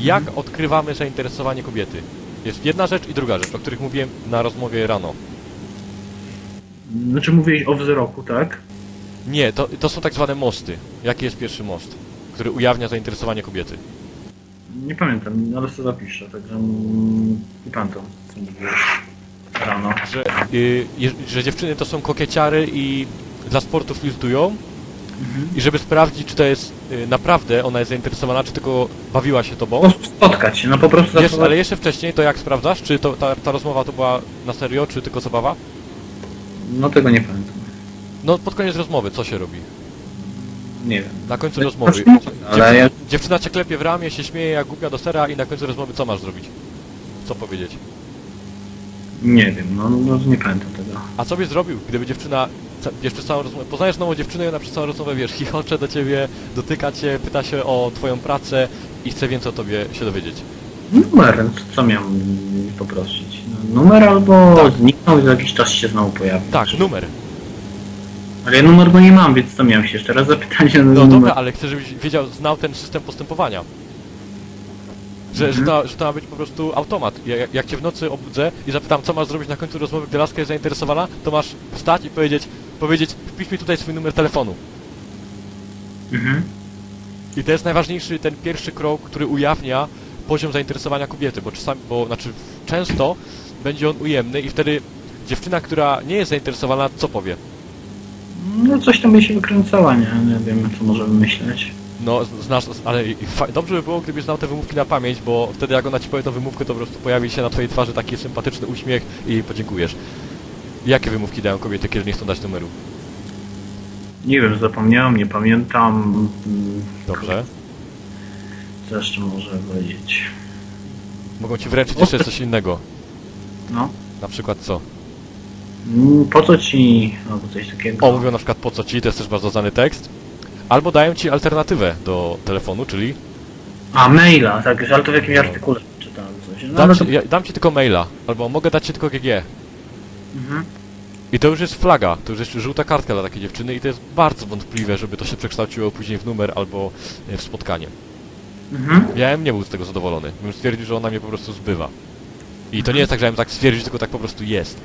Jak odkrywamy zainteresowanie kobiety? Jest jedna rzecz i druga rzecz, o których mówiłem na rozmowie rano. Znaczy mówiłeś o wzroku, tak? Nie, to, to są tak zwane mosty. Jaki jest pierwszy most, który ujawnia zainteresowanie kobiety? Nie pamiętam, ale sobie zapiszę, także mm, i pamiętam, co mówiłeś rano. Że, y, że dziewczyny to są kokieciary i dla sportu flirtują Mhm. i żeby sprawdzić, czy to jest y, naprawdę ona jest zainteresowana, czy tylko bawiła się Po tobą. prostu spotkać się, no po prostu Wiesz, ale jeszcze wcześniej, to jak sprawdzasz, czy to, ta, ta rozmowa to była na serio, czy tylko zabawa? No tego nie pamiętam. No pod koniec rozmowy, co się robi? Nie wiem. Na końcu No, rozmowy. mówię, ale Dziewczyna, ja- dziewczyna cię klepie w ramię, się śmieje jak głupia do sera i na końcu rozmowy co masz zrobić? Co powiedzieć? Nie wiem, no, no nie pamiętam tego. A co byś zrobił, gdyby dziewczyna, wiesz, przez całą rozmowę, poznajesz nową dziewczynę i ona przez całą rozmowę, wiesz, chichocze do ciebie, dotyka cię, pyta się o twoją pracę i chce więcej o tobie się dowiedzieć. Numer, co miałem poprosić? No, numer albo Tak. zniknął i za jakiś czas się znowu pojawił. Tak, numer. Ale ja numer go nie mam, więc co miałem się jeszcze raz zapytać o No numer. dobra, ale chcę, żebyś wiedział, znał ten system postępowania. Że, że, Mhm. to, że to ma być po prostu automat. Ja- Jak, jak cię w nocy obudzę i zapytam, co masz zrobić na końcu rozmowy, gdy laska jest zainteresowana, to masz wstać i powiedzieć, powiedzieć, wpisz mi tutaj swój numer telefonu. Mhm. I to jest najważniejszy, ten pierwszy krok, który ujawnia poziom zainteresowania kobiety, bo czasami, bo znaczy często będzie on ujemny i wtedy dziewczyna, która nie jest zainteresowana, co powie? No coś tam by się wykręcała, nie? Nie wiem, co możemy myśleć. No, znasz, ale dobrze by było, gdybyś znał te wymówki na pamięć, bo wtedy jak ona ci powie tą wymówkę, to po prostu pojawi się na twojej twarzy taki sympatyczny uśmiech i podziękujesz. Jakie wymówki dają kobiety, kiedy nie chcą dać numeru? Nie wiem, zapomniałem, nie pamiętam. Dobrze. Co jeszcze może powiedzieć? Mogą ci wręczyć jeszcze coś innego. No. Na przykład co? Mm, Po co ci... albo coś takiego. O, mówią na przykład po co ci, to jest też bardzo znany tekst. Albo dają ci alternatywę do telefonu, czyli A, maila, tak, ale to w jakimś artykule czytałem coś. No, dam ci, to... ja, dam ci tylko maila, albo mogę dać ci tylko GG. Mhm. I to już jest flaga, to już jest żółta kartka dla takiej dziewczyny i to jest bardzo wątpliwe, żeby to się przekształciło później w numer albo e, w spotkanie. Mhm. Ja bym nie był z tego zadowolony. Bym stwierdził, że ona mnie po prostu zbywa. I to nie jest tak, że ja bym tak stwierdził, tylko tak po prostu jest.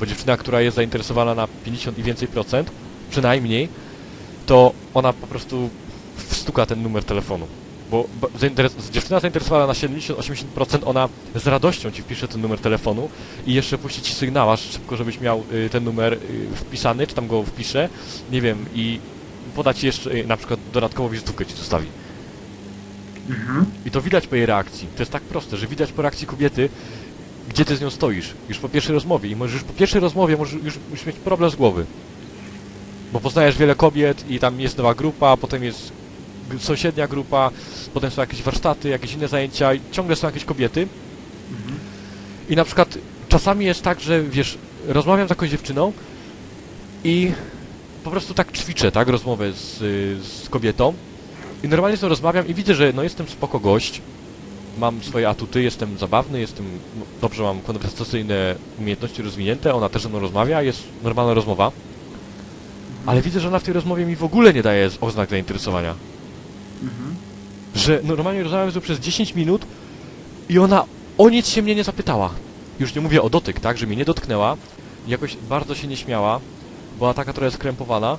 Bo dziewczyna, która jest zainteresowana na 50 i więcej procent, przynajmniej, to ona po prostu wstuka ten numer telefonu. Bo zainteres- dziewczyna zainteresowana na 70-80%, ona z radością ci wpisze ten numer telefonu i jeszcze puści ci sygnała szybko, żebyś miał y, ten numer y, wpisany, czy tam go wpisze, nie wiem, i poda ci jeszcze y, na przykład dodatkową wizytówkę ci zostawi. Mhm. I to widać po jej reakcji. To jest tak proste, że widać po reakcji kobiety, gdzie ty z nią stoisz. Już po pierwszej rozmowie. I możesz już po pierwszej rozmowie możesz już, już mieć problem z głowy. Bo poznajesz wiele kobiet i tam jest nowa grupa, potem jest sąsiednia grupa, potem są jakieś warsztaty, jakieś inne zajęcia i ciągle są jakieś kobiety. Mhm. I na przykład czasami jest tak, że wiesz, rozmawiam z jakąś dziewczyną i po prostu tak ćwiczę, tak, rozmowę z, z kobietą i normalnie z nią rozmawiam i widzę, że no jestem spoko gość, mam swoje atuty, jestem zabawny, jestem, dobrze mam konwersacyjne umiejętności rozwinięte, ona też ze mną rozmawia, jest normalna rozmowa, ale widzę, że ona w tej rozmowie mi w ogóle nie daje oznak zainteresowania Mhm. że normalnie rozmawiam z przez 10 minut i ona o nic się mnie nie zapytała. Już nie mówię o dotyk, tak, że mnie nie dotknęła, jakoś bardzo się nie śmiała, była taka trochę skrępowana.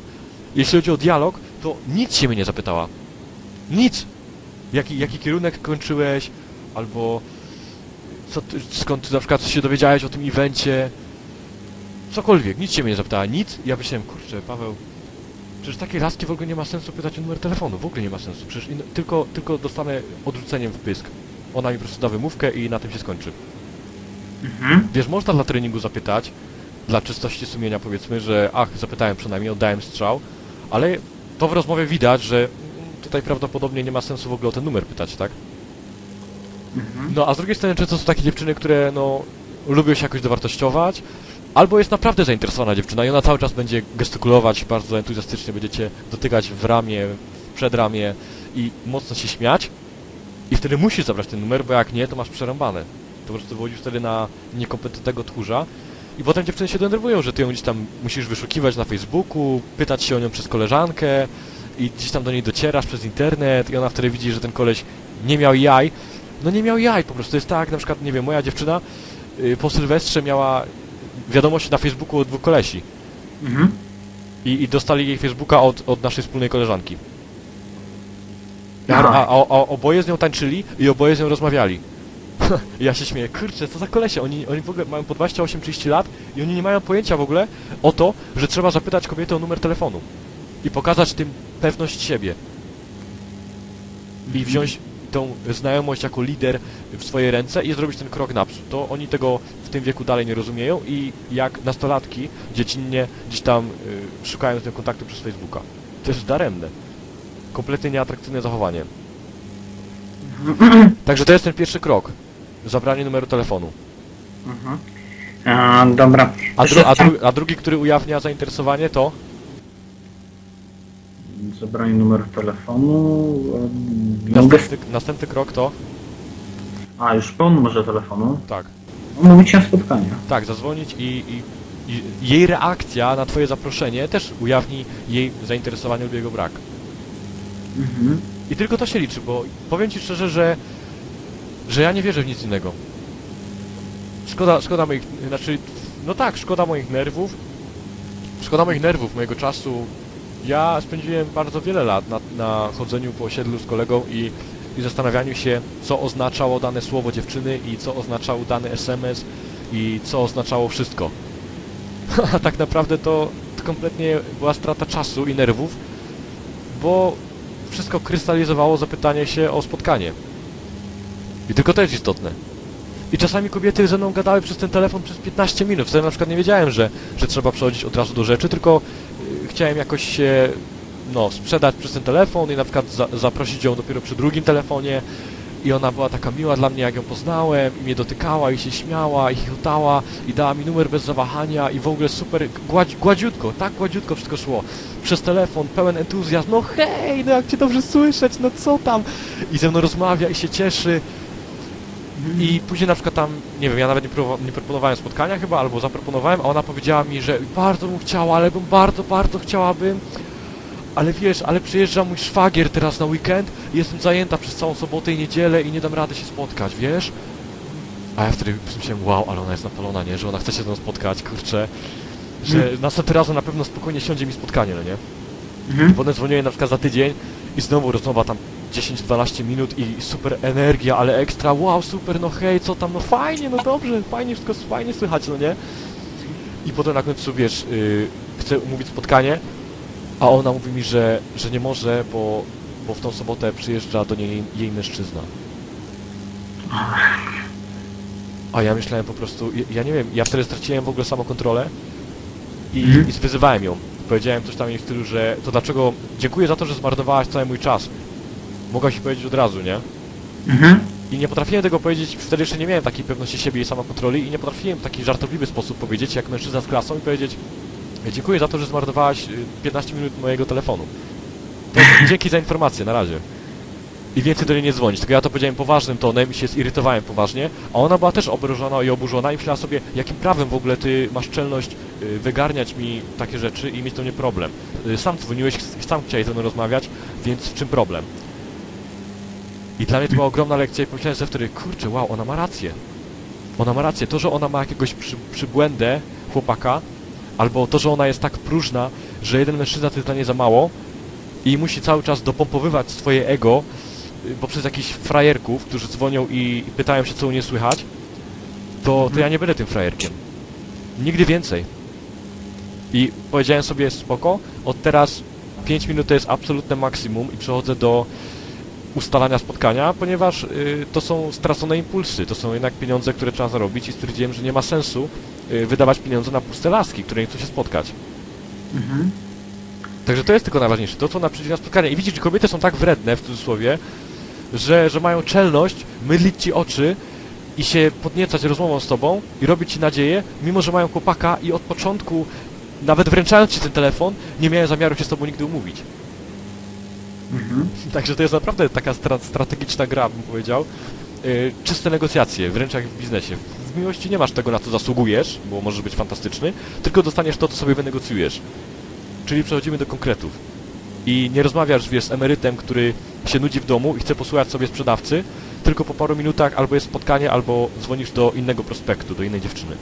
Jeśli chodzi o dialog, to nic się mnie nie zapytała. Nic! Jaki, jaki kierunek kończyłeś, albo co skąd na przykład się dowiedziałeś o tym evencie, cokolwiek, nic się mnie nie zapytała, nic. Ja myślałem, kurczę, Paweł, Przecież takiej laski w ogóle nie ma sensu pytać o numer telefonu, w ogóle nie ma sensu. Przecież in, tylko, tylko dostanę odrzuceniem w pysk. Ona mi po prostu da wymówkę i na tym się skończy. Mhm. Wiesz, można dla treningu zapytać, dla czystości sumienia powiedzmy, że ach, zapytałem przynajmniej, oddałem strzał, ale to w rozmowie widać, że tutaj prawdopodobnie nie ma sensu w ogóle o ten numer pytać, tak? Mhm. No a z drugiej strony często są takie dziewczyny, które no lubią się jakoś dowartościować, albo jest naprawdę zainteresowana dziewczyna i ona cały czas będzie gestykulować bardzo entuzjastycznie, będzie cię dotykać w ramię, w przedramię i mocno się śmiać i wtedy musisz zabrać ten numer, bo jak nie, to masz przerąbane. To po prostu wychodzisz wtedy na niekompetentnego tchórza i potem dziewczyny się denerwują, że ty ją gdzieś tam musisz wyszukiwać na Facebooku, pytać się o nią przez koleżankę i gdzieś tam do niej docierasz przez internet i ona wtedy widzi, że ten koleś nie miał jaj. No nie miał jaj, po prostu jest tak, na przykład, nie wiem, moja dziewczyna y, po Sylwestrze miała wiadomość na Facebooku od dwóch kolesi Mhm. i, i dostali jej Facebooka od, od naszej wspólnej koleżanki. A, a, a, a oboje z nią tańczyli i oboje z nią rozmawiali. Ja się śmieję, kurczę, co za kolesie, oni, oni w ogóle mają po 28-30 lat i oni nie mają pojęcia w ogóle o to, że trzeba zapytać kobietę o numer telefonu i pokazać tym pewność siebie i wziąć tą znajomość jako lider w swoje ręce i zrobić ten krok naprzód. To oni tego w tym wieku dalej nie rozumieją i jak nastolatki dziecinnie gdzieś tam y, szukają tym kontaktu przez Facebooka. To jest daremne. Kompletnie nieatrakcyjne zachowanie. Także to jest ten pierwszy krok. Zabranie numeru telefonu. Mhm. A, dobra. A, dru a, dru a drugi, który ujawnia zainteresowanie to? Zabranie numeru telefonu. Następny, następny krok to? A, już po numerze telefonu. Tak. Mówić na spotkaniu. Tak, zadzwonić i, i, i jej reakcja na twoje zaproszenie też ujawni jej zainteresowanie lub jego brak. Mhm. I tylko to się liczy, bo powiem ci szczerze, że, że ja nie wierzę w nic innego. Szkoda, szkoda moich, znaczy, no tak, szkoda moich nerwów, szkoda moich nerwów, mojego czasu. Ja spędziłem bardzo wiele lat na, na chodzeniu po osiedlu z kolegą i, i zastanawianiu się, co oznaczało dane słowo dziewczyny i co oznaczał dany SMS i co oznaczało wszystko. A tak naprawdę to, kompletnie była strata czasu i nerwów, bo wszystko krystalizowało zapytanie się o spotkanie. I tylko to jest istotne. I czasami kobiety ze mną gadały przez ten telefon przez 15 minut. Wtedy na przykład nie wiedziałem, że, że trzeba przechodzić od razu do rzeczy, tylko chciałem jakoś się no, sprzedać przez ten telefon i na przykład za, zaprosić ją dopiero przy drugim telefonie. I ona była taka miła dla mnie, jak ją poznałem, i mnie dotykała, i się śmiała, i chichotała, i dała mi numer bez zawahania, i w ogóle super, gładzi, gładziutko, tak gładziutko wszystko szło. Przez telefon, pełen entuzjazm, no hej, no jak cię dobrze słyszeć, no co tam? I ze mną rozmawia, i się cieszy. I później na przykład tam, nie wiem, ja nawet nie, nie proponowałem spotkania chyba, albo zaproponowałem, a ona powiedziała mi, że bardzo bym chciała, ale bym bardzo, bardzo chciałabym. Ale wiesz, ale przyjeżdża mój szwagier teraz na weekend i jestem zajęta przez całą sobotę i niedzielę i nie dam rady się spotkać, wiesz? A ja wtedy myślałem, wow, ale ona jest napalona, nie? Że ona chce się ze mną spotkać, kurczę. Że następnym razem na pewno spokojnie siądzie mi spotkanie, no nie? Mhm. Potem dzwoniłem na przykład za tydzień i znowu rozmowa tam 10-12 minut i super energia, ale ekstra, wow, super, no hej, co tam, no fajnie, no dobrze, fajnie, wszystko fajnie słychać, no nie? I potem na końcu, wiesz, yy, chcę umówić spotkanie, a ona mówi mi, że, że nie może, bo, bo w tą sobotę przyjeżdża do niej jej mężczyzna. A ja myślałem po prostu, ja, ja nie wiem, ja wtedy straciłem w ogóle samokontrolę i, Mhm. i wyzywałem ją. Powiedziałem coś tam jej w stylu, że to dlaczego, dziękuję za to, że zmarnowałaś cały mój czas. Mogłaś mi powiedzieć od razu, nie? Mhm. I nie potrafiłem tego powiedzieć, wtedy jeszcze nie miałem takiej pewności siebie i samokontroli i nie potrafiłem w taki żartobliwy sposób powiedzieć, jak mężczyzna z klasą i powiedzieć dziękuję za to, że zmarnowałaś y, 15 minut mojego telefonu. To dzięki za informację, na razie. I więcej do niej nie dzwonić. Tylko ja to powiedziałem poważnym tonem i się zirytowałem poważnie, a ona była też obrażona i oburzona i myślała sobie, jakim prawem w ogóle ty masz czelność y, wygarniać mi takie rzeczy i mieć do mnie problem. Y, Sam dzwoniłeś, sam chciałeś ze mną rozmawiać, więc w czym problem? I dla mnie to była ogromna lekcja i pomyślałem sobie wtedy, kurczę, wow, ona ma rację. Ona ma rację. To, że ona ma jakiegoś przy, przybłędę chłopaka, albo to, że ona jest tak próżna, że jeden mężczyzna to jest dla niej za mało i musi cały czas dopompowywać swoje ego y, poprzez jakichś frajerków, którzy dzwonią i, i pytają się, co u nie słychać, to, to ja nie będę tym frajerkiem. Nigdy więcej. I powiedziałem sobie, spoko, od teraz 5 minut to jest absolutne maksimum i przechodzę do ustalania spotkania, ponieważ y, to są stracone impulsy, to są jednak pieniądze, które trzeba zarobić i stwierdziłem, że nie ma sensu y, wydawać pieniądze na puste laski, które nie chcą się spotkać. Mhm. Także to jest tylko najważniejsze, to co na przyjdzie na spotkanie. I widzisz, kobiety są tak wredne, w cudzysłowie, że, że mają czelność mydlić ci oczy i się podniecać rozmową z tobą i robić ci nadzieję, mimo że mają chłopaka i od początku, nawet wręczając ci ten telefon, nie miałem zamiaru się z tobą nigdy umówić. Mhm. Także to jest naprawdę taka stra strategiczna gra, bym powiedział. Yy, czyste negocjacje, wręcz jak w biznesie. W miłości nie masz tego, na co zasługujesz, bo możesz być fantastyczny, tylko dostaniesz to, co sobie wynegocjujesz. Czyli przechodzimy do konkretów. I nie rozmawiasz, wiesz, z emerytem, który się nudzi w domu i chce posłuchać sobie sprzedawcy, tylko po paru minutach albo jest spotkanie, albo dzwonisz do innego prospektu, do innej dziewczyny.